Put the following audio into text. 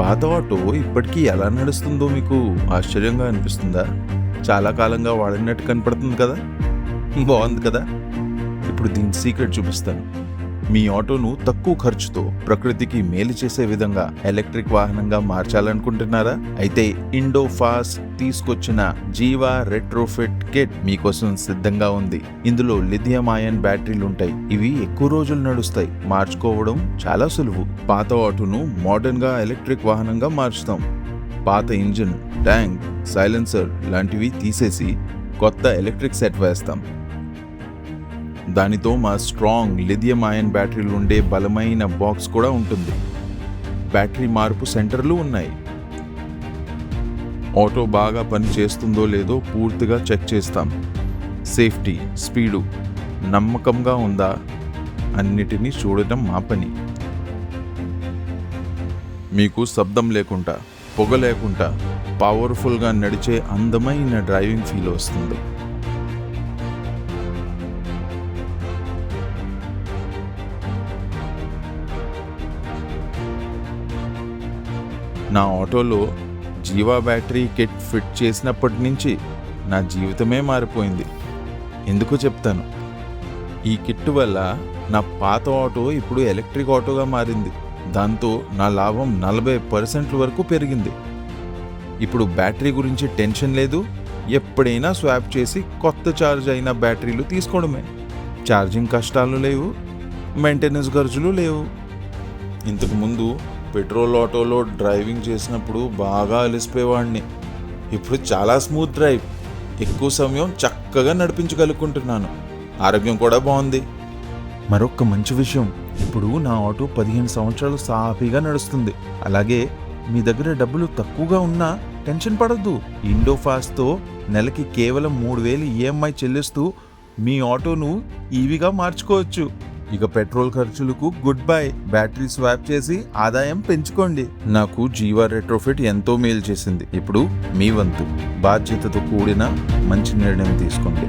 పాత ఆటో ఇప్పటికీ ఎలా నడుస్తుందో మీకు ఆశ్చర్యంగా అనిపిస్తుందా? చాలా కాలంగా వాడినట్టు కనపడుతుంది కదా? బాగుంది కదా? ఇప్పుడు దీని సీక్రెట్ చూపిస్తాను. మీ ఆటోను తక్కువ ఖర్చుతో ప్రకృతికి మేలు చేసే విధంగా ఎలక్ట్రిక్ వాహనంగా మార్చాలనుకుంటున్నారా? అయితే ఇండో ఫాస్ తీసుకొచ్చిన జీవా రెట్రోఫిట్ కిట్ మీకోసం సిద్ధంగా ఉంది. ఇందులో లిథియం ఆయన్ బ్యాటరీలు ఉంటాయి ఇవి ఎక్కువ రోజులు నడుస్తాయి. మార్చుకోవడం చాలా సులువు. పాత ఆటోను మోడర్న్గా ఎలక్ట్రిక్ వాహనంగా మార్చుతాం. పాత ఇంజిన్ ట్యాంక్ సైలెన్సర్ లాంటివి తీసేసి కొత్త ఎలక్ట్రిక్ సెట్ వేస్తాం. దానితో మా స్ట్రాంగ్ లిథియం ఆయన్ బ్యాటరీలు ఉండే బలమైన బాక్స్ కూడా ఉంటుంది. బ్యాటరీ మార్పు సెంటర్లు ఉన్నాయి. ఆటో బాగా పని చేస్తుందో లేదో పూర్తిగా చెక్ చేస్తాం. సేఫ్టీ స్పీడు నమ్మకంగా ఉందా? అన్నిటినీ చూడటం మా పని. మీకు శబ్దం లేకుండా పొగ లేకుండా పవర్ఫుల్గా నడిచే అందమైన డ్రైవింగ్ ఫీల్ వస్తుంది. నా ఆటోలో జీవా బ్యాటరీ కిట్ ఫిట్ చేసినప్పటి నుంచి నా జీవితమే మారిపోయింది. ఎందుకు చెప్తాను. ఈ కిట్ వల్ల నా పాత ఆటో ఇప్పుడు ఎలక్ట్రిక్ ఆటోగా మారింది. దాంతో నా లాభం నలభై పర్సెంట్ల వరకు పెరిగింది. ఇప్పుడు బ్యాటరీ గురించి టెన్షన్ లేదు. ఎప్పుడైనా స్వాప్ చేసి కొత్త ఛార్జ్ అయిన బ్యాటరీలు తీసుకోవడమే. ఛార్జింగ్ కష్టాలు లేవు. మెయింటెనెన్స్ ఖర్చులు లేవు. ఇంతకుముందు పెట్రోల్ ఆటోలో డ్రైవింగ్ చేసినప్పుడు బాగా అలిసిపోయేవాడిని. ఇప్పుడు చాలా స్మూత్ డ్రైవ్. ఎక్కువ సమయం చక్కగా నడిపించగలుగుకుంటున్నాను. ఆరోగ్యం కూడా బాగుంది. మరొక మంచి విషయం ఇప్పుడు నా ఆటో పదిహేను సంవత్సరాలు సాఫీగా నడుస్తుంది. అలాగే మీ దగ్గర డబ్బులు తక్కువగా ఉన్నా టెన్షన్ పడద్దు. ఇండోఫాస్తో నెలకి కేవలం మూడు వేలు ఈఎంఐ చెల్లిస్తూ మీ ఆటోను ఈవీగా మార్చుకోవచ్చు. ఇక పెట్రోల్ ఖర్చులకు గుడ్ బై. బ్యాటరీ స్వాప్ చేసి ఆదాయం పెంచుకోండి. నాకు జీవా రెట్రోఫిట్ ఎంతో మేలు చేసింది. ఇప్పుడు మీ వంతు. బాధ్యతతో కూడిన మంచి నిర్ణయం తీసుకోండి.